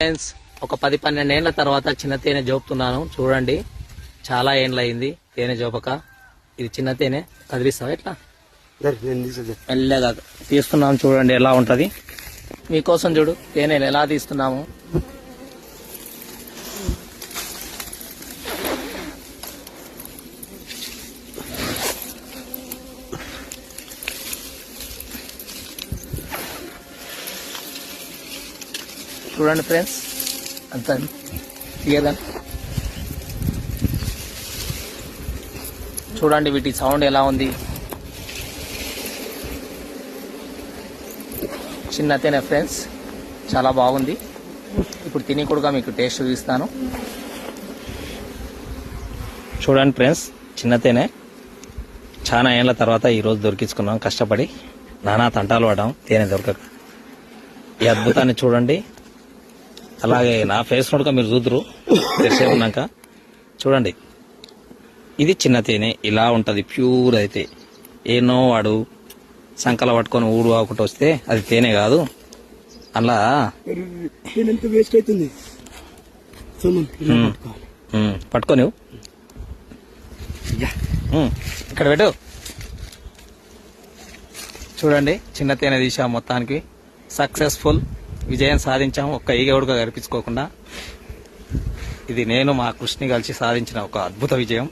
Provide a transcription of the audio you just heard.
Friends ఒక పది పన్నెండు ఏళ్ళ తర్వాత చిన్న తేనె జోపుతున్నాను. చూడండి చాలా ఏండ్లు అయింది తేనె జోపక. ఇది చిన్న తేనె కదిలిస్తావా ఎట్లా? మెల్లగా తీస్తున్నాం చూడండి ఎలా ఉంటది. మీకోసం చూడు తేనెలు ఎలా తీస్తున్నాము. చూడండి ఫ్రెండ్స్. అంత తీయదా చూడండి వీటి సౌండ్ ఎలా ఉంది. చిన్నతేనే ఫ్రెండ్స్. చాలా బాగుంది. ఇప్పుడు తిని కూడా మీకు టేస్ట్ చూపిస్తాను. చూడండి ఫ్రెండ్స్ చిన్నతేనే. చాలా ఏళ్ళ తర్వాత ఈరోజు దొరికించుకున్నాం. కష్టపడి నానా తంటాలు పడ్డాం. తేనె దొరకక. ఈ అద్భుతాన్ని చూడండి. అలాగే నా ఫేస్ కూడా మీరు చూద్దరు తెరిసే ఉన్నాక చూడండి. ఇది చిన్న తేనె. ఇలా ఉంటది. ప్యూర్ అయితే. ఏనో వాడు సంకల పట్టుకొని ఊడు ఆకుట వస్తే అది తేనె కాదు. అలా. వేస్ట్ అవుతుంది? పట్టుకొని ఇక్కడ పెట్టు. చూడండి. చిన్న తేనె తీసాం మొత్తానికి. సక్సెస్ఫుల్. విజయం సాధించాం. ఒక్క ఈగ కనిపించుకోకుండా. ఇది నేను మా కృష్ణి కలిసి సాధించిన ఒక అద్భుత విజయం.